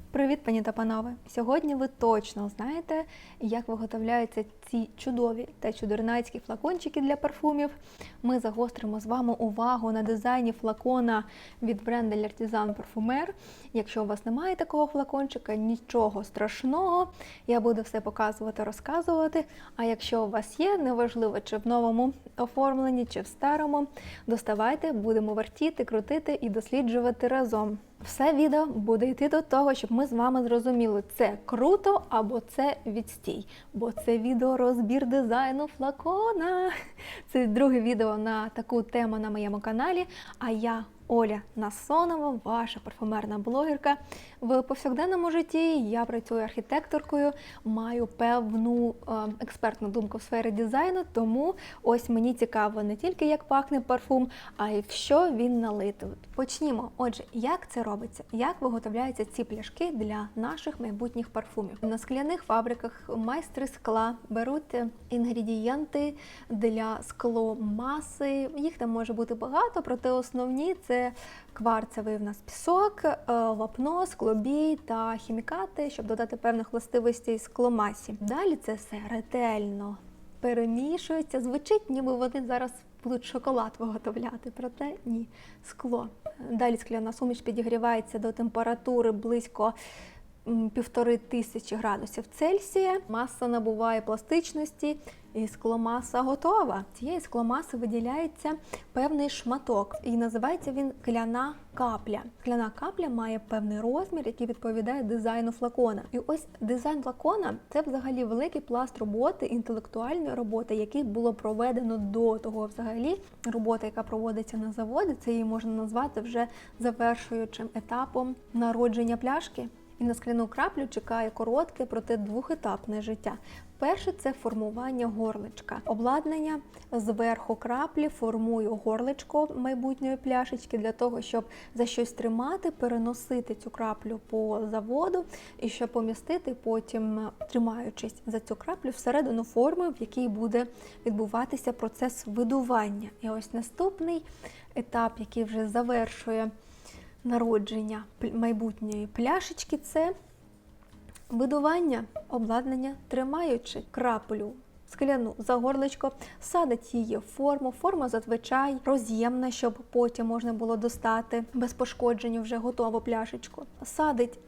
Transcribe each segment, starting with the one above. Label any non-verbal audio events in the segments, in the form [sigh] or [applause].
Привіт, пані та панове! Сьогодні ви точно знаєте, як виготовляються ці чудові та чудернацькі флакончики для парфумів. Ми загостримо з вами увагу на дизайні флакона від бренду L'Artisan Parfumer. Якщо у вас немає такого флакончика, нічого страшного, я буду все показувати, розказувати. А якщо у вас є, неважливо, чи в новому оформленні, чи в старому, доставайте, будемо вертіти, крутити і досліджувати разом. Все відео буде йти до того, щоб ми з вами зрозуміли, це круто або це відстій. Бо це відео розбір дизайну флакона. Це друге відео на таку тему на моєму каналі. А я Оля Насонова, ваша парфумерна блогерка. В повсякденному житті я працюю архітекторкою, маю певну е, експертну думку в сфері дизайну, тому ось мені цікаво не тільки як пахне парфум, а й в що він налитий. Почнімо. Отже, як це робиться? Як виготовляються ці пляшки для наших майбутніх парфумів? На скляних фабриках майстри скла беруть інгредієнти для скломаси. Їх там може бути багато, проте основні це кварцевий в нас пісок, е, вапно, склобій та хімікати, щоб додати певних властивостей скломасі. Далі це все ретельно перемішується. Звучить, ніби вони зараз будуть шоколад виготовляти, проте ні, скло. Далі скляна суміш підігрівається до температури близько півтори тисячі градусів Цельсія. Маса набуває пластичності, і скломаса готова. Цієї скломаси виділяється певний шматок, і називається він кляна капля. Кляна капля має певний розмір, який відповідає дизайну флакона. І ось дизайн флакона це взагалі великий пласт роботи, інтелектуальної роботи, який було проведено до того. Взагалі, робота, яка проводиться на заводі, це її можна назвати вже завершуючим етапом народження пляшки. І на скляну краплю чекає коротке, проте двохетапне життя. Перше це формування горличка. Обладнання зверху краплі формує горличко майбутньої пляшечки для того, щоб за щось тримати, переносити цю краплю по заводу і щоб помістити потім, тримаючись за цю краплю, всередину форми, в якій буде відбуватися процес видування. І ось наступний етап, який вже завершує народження майбутньої пляшечки, це видування обладнання, тримаючи краплю скляну за горличко, садить її в форму. Форма зазвичай роз'ємна, щоб потім можна було достати без пошкодження вже готову пляшечку. Садить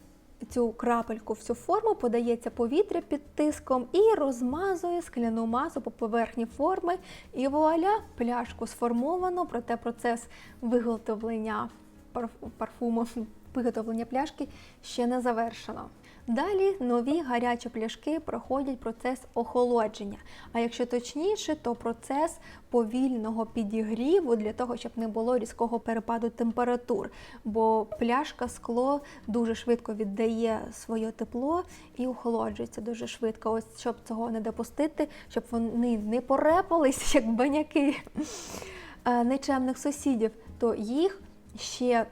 цю крапельку в цю форму, подається повітря під тиском і розмазує скляну масу по поверхні форми. І вуаля, пляшку сформовано, проте процес виготовлення парфуму, [laughs] виготовлення пляшки ще не завершено. Далі нові гарячі пляшки проходять процес охолодження. А якщо точніше, то процес повільного підігріву для того, щоб не було різкого перепаду температур. Бо пляшка скло дуже швидко віддає своє тепло і охолоджується дуже швидко. Ось щоб цього не допустити, щоб вони не порепались, [laughs] як баняки нечемних сусідів, то їх ще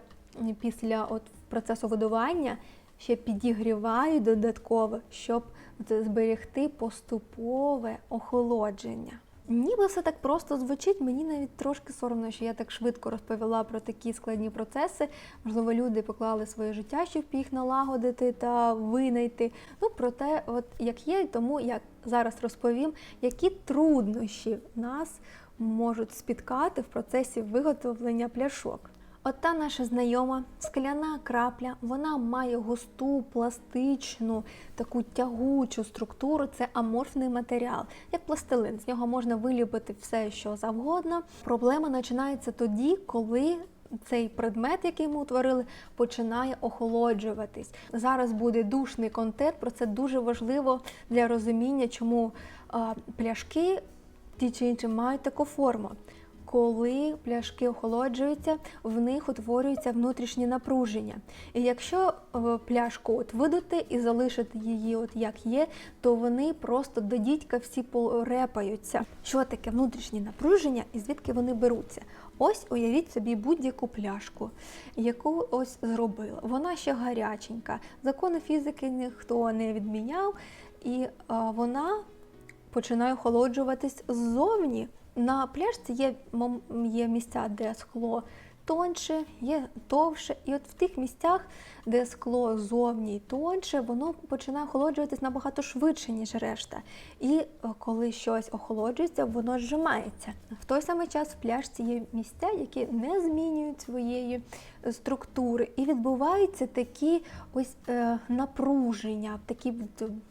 після от процесу видування ще підігрівають додатково, щоб зберегти поступове охолодження. Ніби все так просто звучить, мені навіть трошки соромно, що я так швидко розповіла про такі складні процеси. Можливо, люди поклали своє життя, щоб їх налагодити та винайти. Ну, проте, от як є, тому я зараз розповім, які труднощі нас можуть спіткати в процесі виготовлення пляшок. От наша знайома скляна крапля, вона має густу, пластичну, таку тягучу структуру. Це аморфний матеріал, як пластилин. З нього можна виліпити все, що завгодно. Проблема починається тоді, коли цей предмет, який ми утворили, починає охолоджуватись. Зараз буде душний контент. Про це дуже важливо для розуміння, чому пляшки ті чи інші мають таку форму. Коли пляшки охолоджуються, в них утворюється внутрішнє напруження. І якщо пляшку от видути і залишити її, от як є, то вони просто до дідька всі порепаються. Що таке внутрішнє напруження і звідки вони беруться? Ось уявіть собі будь-яку пляшку, яку ось зробили. Вона ще гаряченька. Закони фізики ніхто не відміняв, і а, вона починає охолоджуватись ззовні. На пляжці є, є місця, де скло тонше, є товше. І от в тих місцях, де скло зовні й тонше, воно починає охолоджуватись набагато швидше, ніж решта. І е, коли щось охолоджується, воно зжимається. В той самий час в пляшці є місця, які не змінюють своєї структури, і відбуваються такі ось е, напруження, такі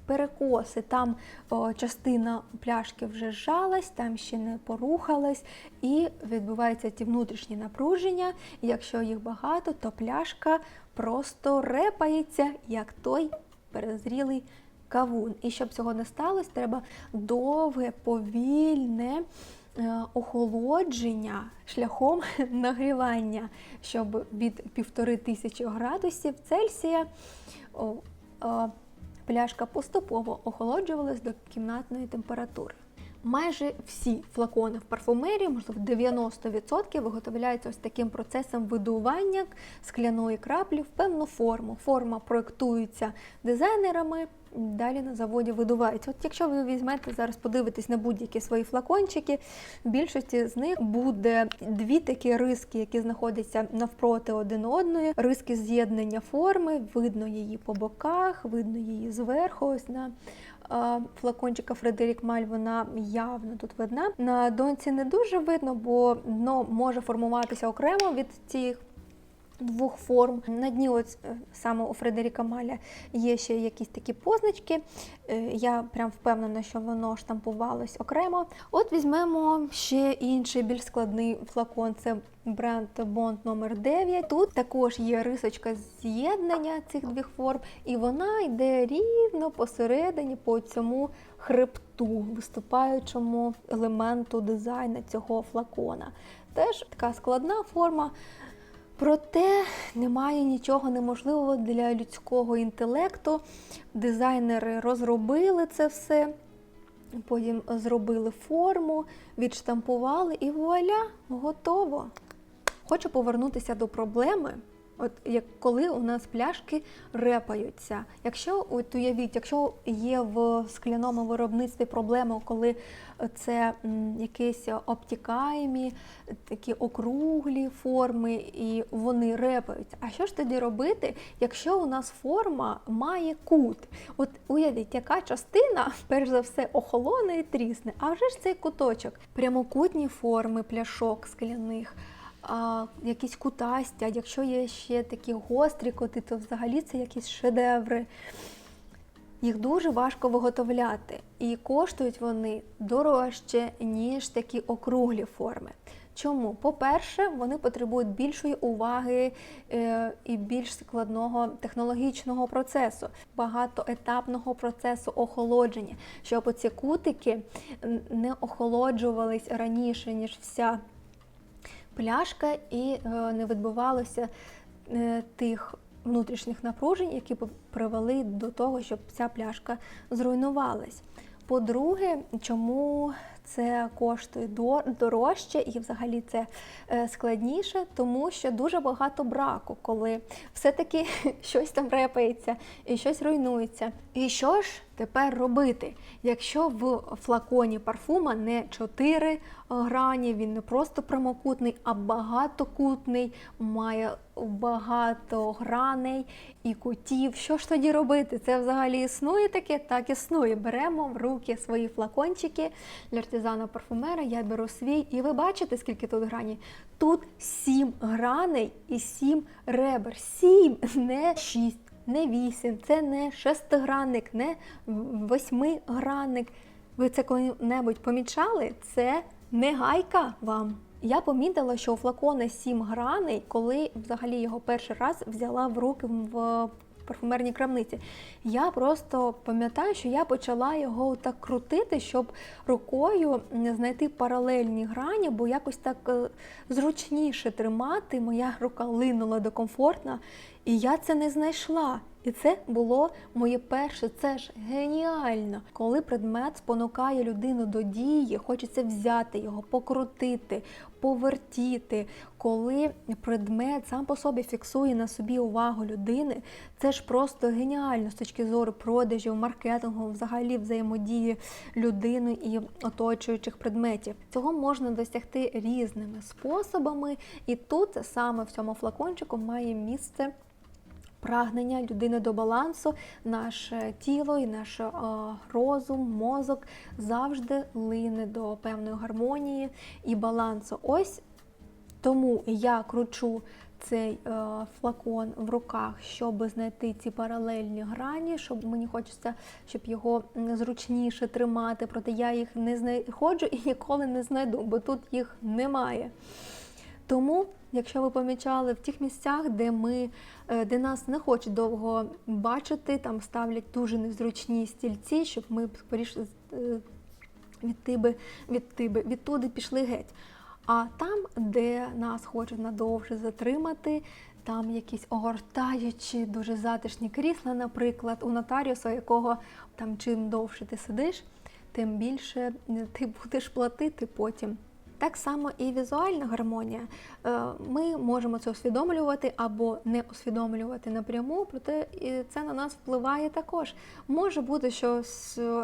перекоси. Там о, частина пляшки вже зжалась, там ще не порухалась, і відбуваються ті внутрішні напруження. І якщо їх багато, то пляшка просто репається, як той перезрілий кавун. І щоб цього не сталося, треба довге, повільне. е, Охолодження шляхом [laughs] нагрівання, щоб від півтори тисячі градусів Цельсія е, пляшка поступово охолоджувалась до кімнатної температури. Майже всі флакони в парфумерії, можливо, 90% виготовляються ось таким процесом видування скляної краплі в певну форму. Форма проєктується дизайнерами, далі на заводі видувається. От якщо ви візьмете зараз, подивитесь на будь-які свої флакончики, в більшості з них буде дві такі риски, які знаходяться навпроти один одної. Риски з'єднання форми, видно її по боках, видно її зверху. Ось на флакончика Фредерік Маль вона явно тут видна. На донці не дуже видно, бо дно може формуватися окремо від цих двох форм. На дні, от е, саме у Фредеріка Маля, є ще якісь такі позначки. Е, Я прям впевнена, що воно штампувалось окремо. От візьмемо ще інший більш складний флакон. Це бренд Bond номер 9 Тут також є рисочка з'єднання цих двох форм, і вона йде рівно посередині по цьому хребту, виступаючому елементу дизайну цього флакона. Теж така складна форма. Проте немає нічого неможливого для людського інтелекту. Дизайнери розробили це все, потім зробили форму, відштампували і вуаля, готово. Хочу повернутися до проблеми. От як коли у нас пляшки репаються. Якщо от уявіть, якщо є в скляному виробництві проблема, коли це якісь обтікаємі, такі округлі форми, і вони репаються. А що ж тоді робити, якщо у нас форма має кут? От уявіть, яка частина, перш за все, охолоне і трісне, а вже ж цей куточок, прямокутні форми пляшок скляних а, якісь кутасті, а якщо є ще такі гострі коти, то взагалі це якісь шедеври. Їх дуже важко виготовляти, і коштують вони дорожче, ніж такі округлі форми. Чому? По-перше, вони потребують більшої уваги е, і більш складного технологічного процесу, багатоетапного процесу охолодження, щоб оці кутики не охолоджувались раніше, ніж вся пляшка, і е, не відбувалося е, тих внутрішніх напружень, які привели до того, щоб ця пляшка зруйнувалась. По-друге, чому це коштує дорожче і взагалі це е, складніше, тому що дуже багато браку, коли все-таки [laughs] щось там репається і щось руйнується. І що ж тепер робити, якщо в флаконі парфума не 4 грані, він не просто прямокутний, а багатокутний, має багато граней і кутів. Що ж тоді робити? Це взагалі існує таке? Так існує. Беремо в руки свої флакончики для артизана парфумера. Я беру свій, і ви бачите, скільки тут граней? Тут 7 граней і 7 ребер. 7, [laughs] не 6. Не вісім, це не шестигранник, не восьмигранник. Ви це коли-небудь помічали? Це не гайка вам. Я помітила, що у флакона сім граней, коли взагалі його перший раз взяла в руки в парфумерній крамниці. Я просто пам'ятаю, що я почала його так крутити, щоб рукою знайти паралельні грані, бо якось так е, зручніше тримати. Моя рука линула до комфортна, і я це не знайшла. І це було моє перше. Це ж геніально. Коли предмет спонукає людину до дії, хочеться взяти його, покрутити, повертіти. Коли предмет сам по собі фіксує на собі увагу людини, це ж просто геніально з точки зору продажів, маркетингу, взагалі взаємодії людини і оточуючих предметів. Цього можна досягти різними способами, і тут саме в цьому флакончику має місце. Прагнення людини до балансу, наше тіло і наш е, розум, мозок завжди лине до певної гармонії і балансу. Ось тому я кручу цей е, флакон в руках, щоб знайти ці паралельні грані, щоб мені хочеться, щоб його зручніше тримати, проте я їх не знаходжу і ніколи не знайду, бо тут їх немає. Тому, якщо ви помічали в тих місцях, де ми, е, де нас не хочуть довго бачити, там ставлять дуже незручні стільці, щоб ми скоріше від тиби, від тиби, відтуди пішли геть. А там, де нас хочуть надовше затримати, там якісь огортаючі, дуже затишні крісла, наприклад, у нотаріуса, якого там чим довше ти сидиш, тим більше е, ти будеш платити потім. Так само і візуальна гармонія. Е, Ми можемо це усвідомлювати або не усвідомлювати напряму, проте це на нас впливає також. Може бути, що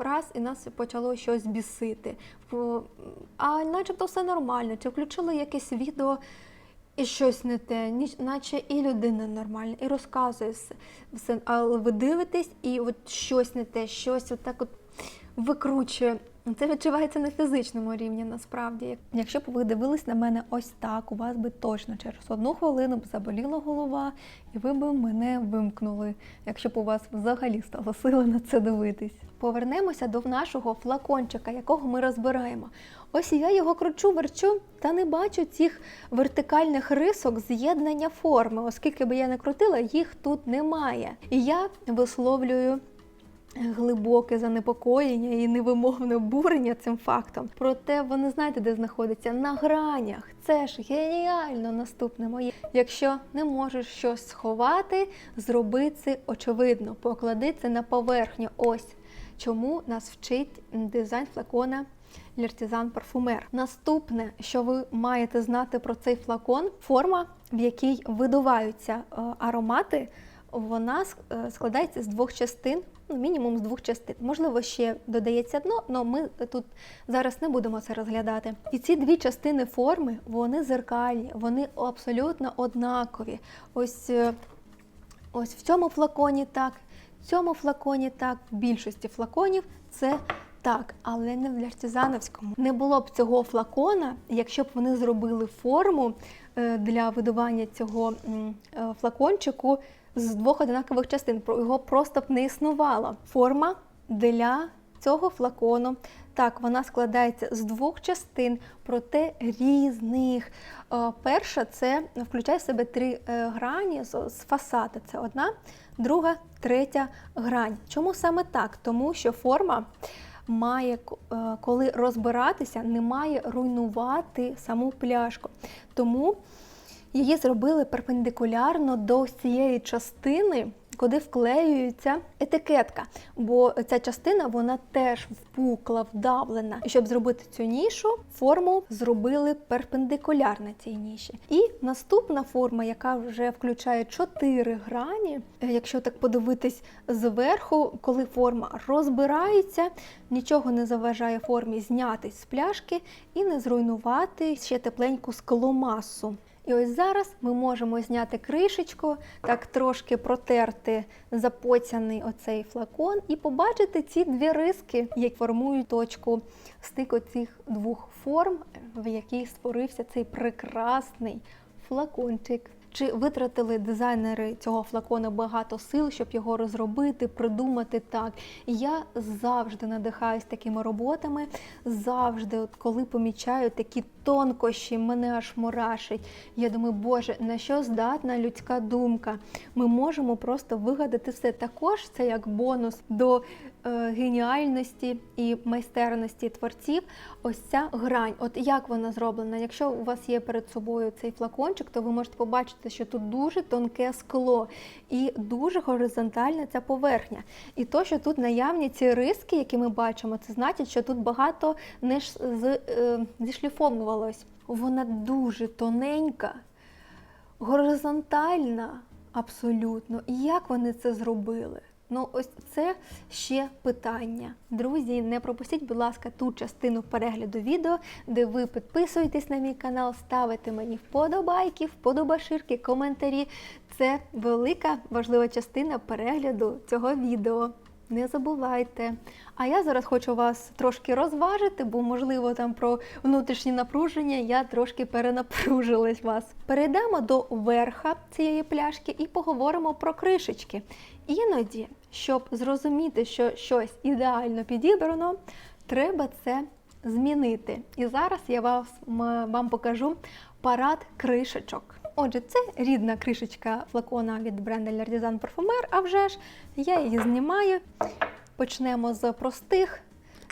раз і нас почало щось бісити, а начебто все нормально, чи включили якесь відео. І щось не те, наче і людина нормальна, і розказує все. Але ви дивитесь, і от щось не те, щось отак от викручує. Це відчувається на фізичному рівні насправді. Якщо б ви дивились на мене ось так, у вас би точно через одну хвилину б заболіла голова, і ви б мене вимкнули, якщо б у вас взагалі стало сили на це дивитись. Повернемося до нашого флакончика, якого ми розбираємо. Ось я його кручу, верчу та не бачу цих вертикальних рисок з'єднання форми, оскільки би я не крутила, їх тут немає. І я висловлюю глибоке занепокоєння і невимовне обурення цим фактом. Проте вони знаєте, де знаходяться? На гранях. Це ж геніально наступне моє. Якщо не можеш щось сховати, зроби це очевидно, поклади це на поверхню. Ось чому нас вчить дизайн флакона. Лертізан парфумер. Наступне, що ви маєте знати про цей флакон, форма, в якій видуваються е, аромати, вона е, складається з двох частин, ну, мінімум з двох частин. Можливо, ще додається дно, але ми тут зараз не будемо це розглядати. І ці дві частини форми, вони зеркальні, вони абсолютно однакові. Ось, е, ось в цьому флаконі так, в цьому флаконі так, в більшості флаконів це так, але не в ляртізановському. Не було б цього флакона, якщо б вони зробили форму е, для видування цього е, флакончику з двох однакових частин. Його просто б не існувало. Форма для цього флакону. Так, вона складається з двох частин, проте різних. Е, Перша це включає в себе три грані з фасаду. Це одна, друга, третя грань. Чому саме так? Тому що форма має, е, коли розбиратися, не має руйнувати саму пляшку. Тому її зробили перпендикулярно до цієї частини, куди вклеюється етикетка. Бо ця частина вона теж впукла, вдавлена. І щоб зробити цю нішу, форму зробили перпендикулярно цій ніші. І наступна форма, яка вже включає чотири грані. е, Якщо так подивитись зверху, коли форма розбирається, нічого не заважає формі знятись з пляшки і не зруйнувати ще тепленьку скломасу. І ось зараз ми можемо зняти кришечку, так трошки протерти запоцяний оцей флакон і побачити ці дві риски, які формують точку стику цих двох форм, в якій створився цей прекрасний флакончик. Чи витратили дизайнери цього флакона багато сил, щоб його розробити, придумати так? Я завжди надихаюсь такими роботами, завжди, от коли помічаю такі тонкощі мене аж мурашить. Я думаю, боже, на що здатна людська думка? Ми можемо просто вигадати все. Також це як бонус до е, геніальності і майстерності творців. Ось ця грань. От як вона зроблена? Якщо у вас є перед собою цей флакончик, то ви можете побачити, що тут дуже тонке скло і дуже горизонтальна ця поверхня. І то, що тут наявні ці риски, які ми бачимо, це значить, що тут багато не з, е, зішліфовувалось. Вона дуже тоненька, горизонтальна абсолютно. І як вони це зробили? Ну, ось це ще питання. Друзі, не пропустіть, будь ласка, ту частину перегляду відео, де ви підписуєтесь на мій канал, ставите мені вподобайки, вподобаширки, коментарі. Це велика важлива частина перегляду цього відео. Не забувайте. А я зараз хочу вас трошки розважити, бо, можливо, там про внутрішнє напруження я трошки перенапружилась вас. Перейдемо до верха цієї пляшки і поговоримо про кришечки. Іноді, щоб зрозуміти, що щось ідеально підібрано, треба це змінити. І зараз я вас, вам покажу парад кришечок. Отже, це рідна кришечка флакона від бренду L'Artisan Parfumer, а вже ж я її знімаю. Почнемо з простих,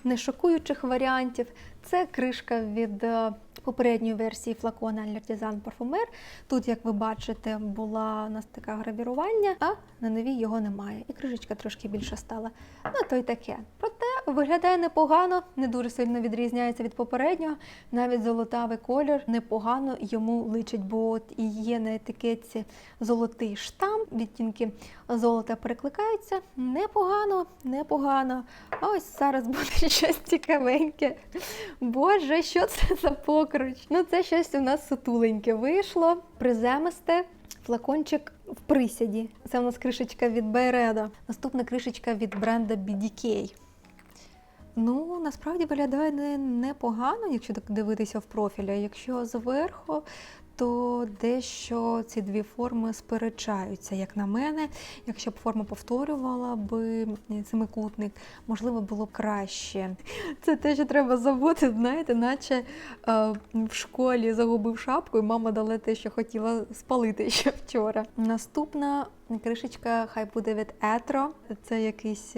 не шокуючих варіантів. Це кришка від е, попередньої версії флакона L'Artisan Parfumer. Тут, як ви бачите, була у нас така гравірування, а на новій його немає. І кришечка трошки більше стала. Ну, то й таке. Проте виглядає непогано, не дуже сильно відрізняється від попереднього. Навіть золотавий колір непогано йому личить, бо от і є на етикетці золотий штамп, відтінки золота перекликаються. Непогано, непогано. А ось зараз буде [laughs] щось цікавеньке. Боже, що це за покруч? Ну, це щось у нас сутуленьке вийшло, приземисте. Флакончик в присіді. Це у нас кришечка від Байреда. Наступна кришечка від бренда BDK. Ну, насправді виглядає не, непогано, якщо так дивитися в профілі. Якщо зверху, то дещо ці дві форми сперечаються, як на мене. Якщо б форма повторювала би семикутник, можливо, було б краще. Це те, що треба забути, знаєте, наче е, в школі загубив шапку, і мама дала те, що хотіла спалити ще вчора. Наступна кришечка хай буде від Етро. Це якийсь.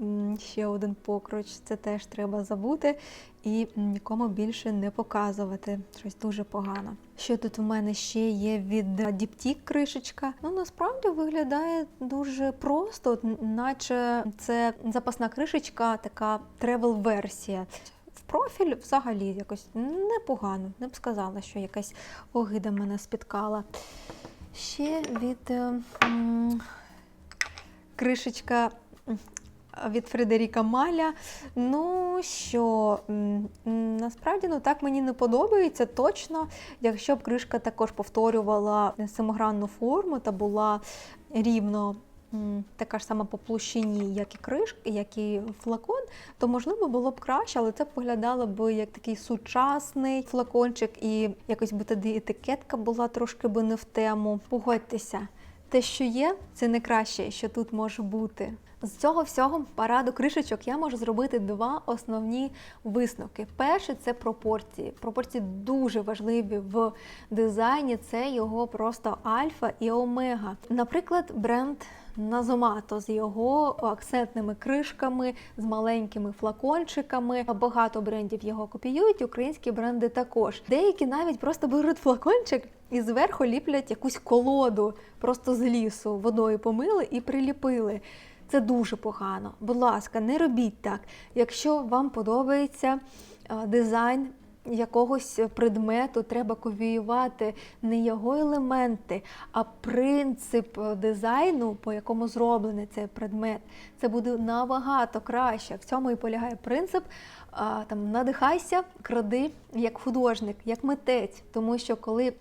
М, Ще один покруч, це теж треба забути і нікому більше не показувати. Щось дуже погано. Що тут в мене ще є від Діптік кришечка? Ну насправді виглядає дуже просто, наче це запасна кришечка, така тревел-версія. В профіль взагалі якось непогано. Не б сказала, що якась огида мене спіткала. Ще від е, м, кришечка м, від Фредеріка Маля. Ну що, насправді ну так мені не подобається точно, якщо б кришка також повторювала семигранну форму та була рівно. Така ж сама по площині, як і кришка, як і флакон, то можливо було б краще, але це б виглядало б як такий сучасний флакончик, і якось би тоді етикетка була трошки би не в тему. Погодьтеся, те, що є, це не краще, що тут може бути. З цього всього параду кришечок я можу зробити два основні висновки. Перше це пропорції. Пропорції дуже важливі в дизайні. Це його просто альфа і омега. Наприклад, бренд Назомато з його акцентними кришками, з маленькими флакончиками. Багато брендів його копіюють, українські бренди також. Деякі навіть просто беруть флакончик і зверху ліплять якусь колоду просто з лісу, водою помили і приліпили. Це дуже погано. Будь ласка, не робіть так. Якщо вам подобається е, дизайн якогось предмету, треба копіювати не його елементи, а принцип дизайну, по якому зроблений цей предмет. Це буде набагато краще. В цьому і полягає принцип. Там надихайся, кради як художник, як митець, тому що коли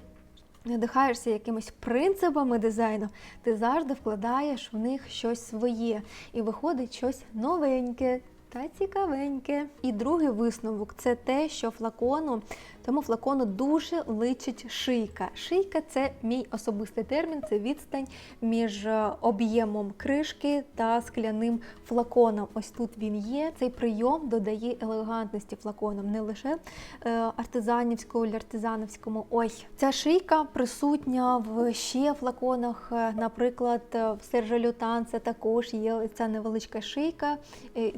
надихаєшся якимись принципами дизайну, ти завжди вкладаєш в них щось своє і виходить щось новеньке, та цікавеньке. І другий висновок це те, що флакону, тому флакону дуже личить шийка. Шийка це мій особистий термін, це відстань між е, об'ємом кришки та скляним флаконом. Ось тут він є. Цей прийом додає елегантності флаконом, не лише е, артизанівському, артизановському. Ой, ця шийка присутня в ще флаконах. Е, Наприклад, в Сержа Лютан це також є ця невеличка шийка.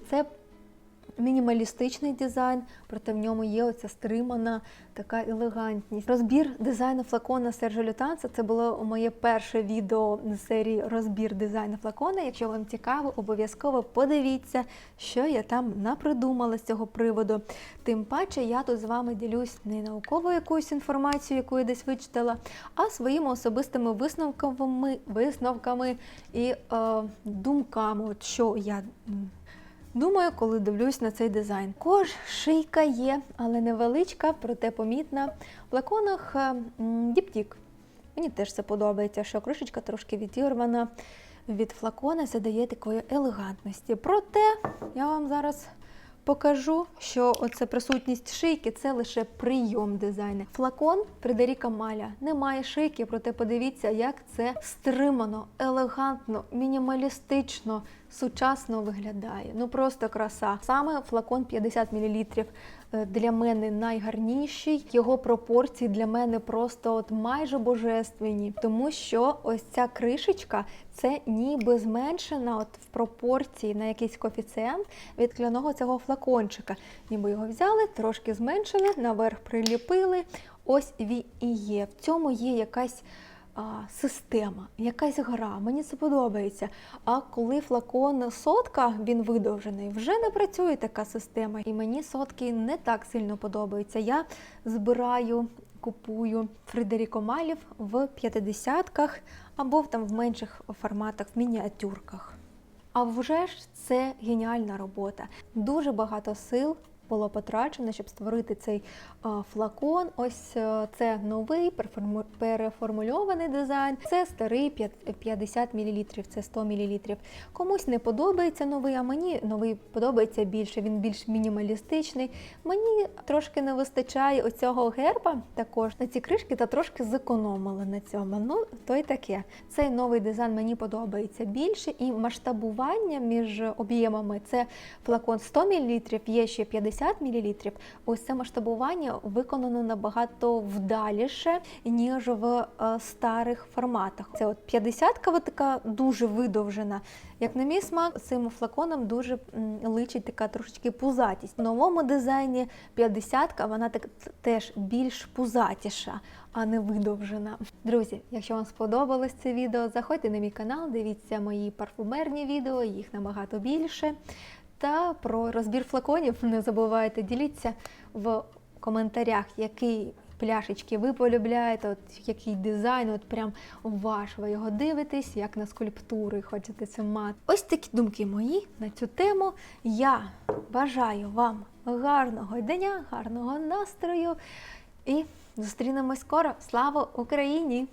Це мінімалістичний дизайн, проте в ньому є оця стримана така елегантність. Розбір дизайну флакона Сержа Лютанца це було моє перше відео з серії розбір дизайну флакона. Якщо вам цікаво, обов'язково подивіться, що я там напридумала з цього приводу. Тим паче я тут з вами ділюсь не науковою якоюсь інформацією, яку я десь вичитала, а своїми особистими висновками, висновками і е, думками, от що я. Думаю, коли дивлюсь на цей дизайн. Кож шийка є, але невеличка, проте помітна. В флаконах е, діптік. Мені теж це подобається, що кришечка трошки відірвана від флакона, це дає такої елегантності. Проте я вам зараз покажу, що оце присутність шийки це лише прийом дизайну. Флакон Фредеріка Маля не має шийки, проте подивіться, як це стримано, елегантно, мінімалістично, сучасно виглядає. Ну просто краса. Саме флакон 50 мл для мене найгарніший. Його пропорції для мене просто от майже божественні, тому що ось ця кришечка це ніби зменшена от в пропорції на якийсь коефіцієнт від кляного цього флакончика. Ніби його взяли, трошки зменшили, наверх приліпили. Ось він і є. В цьому є якась система, якась гра. Мені це подобається. А коли флакон сотка, він видовжений, вже не працює така система. І мені сотки не так сильно подобаються. Я збираю. Купую Фредеріко Малів в 50-ках або там в менших форматах, в мініатюрках. А вже ж це геніальна робота. Дуже багато сил було потрачено, щоб створити цей флакон. Ось е, це новий переформульований дизайн. Це старий 50 мл, це 100 мл. Комусь не подобається новий, а мені новий подобається більше. Він більш мінімалістичний. Мені трошки не вистачає оцього герба також на ці кришки та трошки зекономили на цьому. Ну, то й таке. Цей новий дизайн мені подобається більше, і масштабування між об'ємами це флакон 100 мл, є ще 50 мл. Ось це масштабування виконано набагато вдаліше, ніж в е, старих форматах. Це от 50-ка така дуже видовжена. Як на мій смак, цим флаконом дуже личить така трошечки пузатість. В новому дизайні 50-ка вона так теж більш пузатіша, а не видовжена. Друзі, якщо вам сподобалось це відео, заходьте на мій канал, дивіться мої парфумерні відео, їх набагато більше. Та про розбір флаконів [laughs] не забувайте, діліться в коментарях, який пляшечки ви полюбляєте, от який дизайн, от прям ваш, ви його дивитесь, як на скульптури хочете це мати. Ось такі думки мої на цю тему. Я бажаю вам гарного дня, гарного настрою і зустрінемось скоро. Слава Україні!